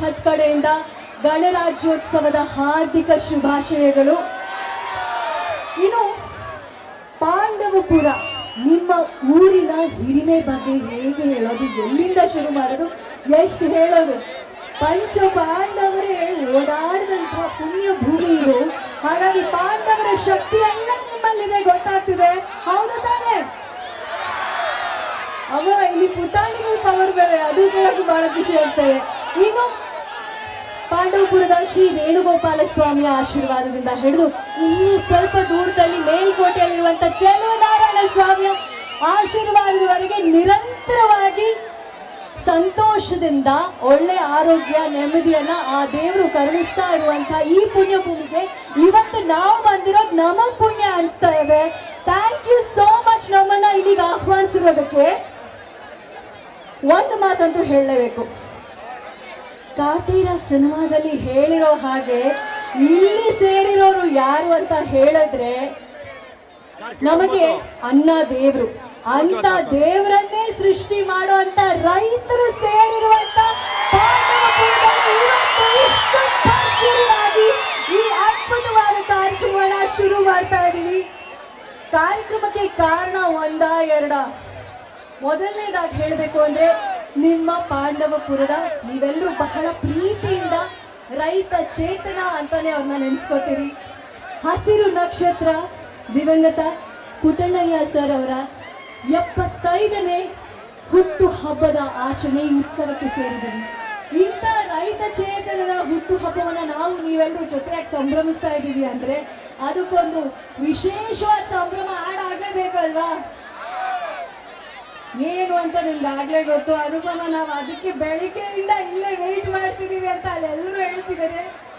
ಭಟ್ ಕಡೆಯಿಂದ ಗಣರಾಜ್ಯೋತ್ಸವದ ಹಾರ್ದಿಕ ಶುಭಾಶಯಗಳು. ಇನ್ನು ಪಾಂಡವಪುರ, ನಿಮ್ಮ ಊರಿನ ಹಿರಿಮೆ ಬಗ್ಗೆ ಹೇಗೆ ಹೇಳೋದು, ಎಲ್ಲಿಂದ ಶುರು ಮಾಡೋದು? ಎಷ್ಟು ಹೇಳೋದು? ಪಂಚ ಪಾಂಡವರೇ ಓಡಾಡಿದಂತಹ ಪುಣ್ಯ ಭೂಮಿ ಇದು. ಹಾಗಾಗಿ ಪಾಂಡವರ ಶಕ್ತಿ ಎಲ್ಲ ನಿಮ್ಮಲ್ಲಿದೆ, ಗೊತ್ತಾಗ್ತಿದೆ? ಹೌದು ತಾನೆ? ಅವ ಇಲ್ಲಿ ಪುಟಾಣಿಗಳು ಪವರ್ ಬೇರೆ, ಅದು ಕೇಳೋದು ಬಹಳ ಖುಷಿ ಆಗ್ತದೆ. ಇನ್ನು ಪಾಂಡವಪುರದ ಶ್ರೀ ವೇಣುಗೋಪಾಲ ಸ್ವಾಮಿಯ ಆಶೀರ್ವಾದದಿಂದ ಹಿಡಿದು ಇನ್ನು ಸ್ವಲ್ಪ ದೂರದಲ್ಲಿ ಮೇಲ್ಕೋಟೆಯಲ್ಲಿರುವಂತಹ ಚೆಲುವನಾರಾಯಣ ಸ್ವಾಮಿಯ ಆಶೀರ್ವಾದದವರೆಗೆ ನಿರಂತರವಾಗಿ ಸಂತೋಷದಿಂದ ಒಳ್ಳೆ ಆರೋಗ್ಯ, ನೆಮ್ಮದಿಯನ್ನ ಆ ದೇವರು ಕರುಣಿಸ್ತಾ ಇರುವಂತ ಈ ಪುಣ್ಯ ಭೂಮಿಗೆ ಇವತ್ತು ನಾವು ಬಂದಿರೋದು ನಮಗ್ ಪುಣ್ಯ ಅನಿಸ್ತಾ ಇದೆ. ಥ್ಯಾಂಕ್ ಯು ಸೋ ಮಚ್ ನಮ್ಮನ್ನ ಇಲ್ಲಿಗೆ ಆಹ್ವಾನಿಸಿರೋದಕ್ಕೆ. ಒಂದು ಮಾತಂತೂ ಹೇಳಲೇಬೇಕು. ಕಾಟೀರ ಸಿನಿಮಾದಲ್ಲಿ ಹೇಳಿರೋ ಹಾಗೆ ಇಲ್ಲಿ ಸೇರಿರೋರು ಯಾರು ಅಂತ ಹೇಳಿದ್ರೆ ನಮಗೆ ಅನ್ನ ದೇವ್ರು. ಅಂತ ದೇವರನ್ನೇ ಸೃಷ್ಟಿ ಮಾಡುವಂತ ರೈತರು ಸೇರಿರುವಂತ ಈ ಅದ್ಭುತವಾದ ಕಾರ್ಯಕ್ರಮನ ಶುರು ಮಾಡ್ತಾ ಇದ್ದೀವಿ. ಕಾರ್ಯಕ್ರಮಕ್ಕೆ ಕಾರಣ ಒಂದ ಎರಡ. ಮೊದಲನೇದಾಗಿ ಹೇಳಬೇಕು ಅಂದ್ರೆ ನಿಮ್ಮ ಪಾಂಡವಪುರದ ನೀವೆಲ್ಲರೂ ಬಹಳ ಪ್ರೀತಿಯಿಂದ ರೈತ ಚೇತನ ಅಂತಾನೆ ಅವ್ರನ್ನ ನೆನೆಸ್ಕೋತೀರಿ. ಹಸಿರು ನಕ್ಷತ್ರ, ದಿವಂಗತ ಪುಟ್ಟಣ್ಣಯ್ಯ ಸರ್ ಅವರ ಎಪ್ಪತ್ತೈದನೇ ಹುಟ್ಟು ಹಬ್ಬದ ಆಚರಣೆ ಉತ್ಸವಕ್ಕೆ ಸೇರಿದ್ದೀವಿ. ಇಂಥ ರೈತ ಚೇತನರ ಹುಟ್ಟು ಹಬ್ಬವನ್ನ ನಾವು ನೀವೆಲ್ಲರೂ ಜೊತೆಯಾಗಿ ಸಂಭ್ರಮಿಸ್ತಾ ಇದ್ದೀವಿ ಅಂದ್ರೆ ಅದಕ್ಕೊಂದು ವಿಶೇಷವಾದ ಸಂಭ್ರಮ ಹಾಡಾಗಲೇಬೇಕಲ್ವಾ ಏನು ಅಂತ ನಿಮ್ಗೆ ಆಗ್ಲೇ ಗೊತ್ತು. ಅನುಪಮ, ನಾವು ಅದಕ್ಕೆ ಬೆಳಿಗ್ಗೆಯಿಂದ ಇಲ್ಲೇ ವೆಯ್ಟ್ ಮಾಡ್ತಿದ್ದೀವಿ ಅಂತ ಅಲ್ಲೆಲ್ಲರೂ ಹೇಳ್ತಿದ್ದಾರೆ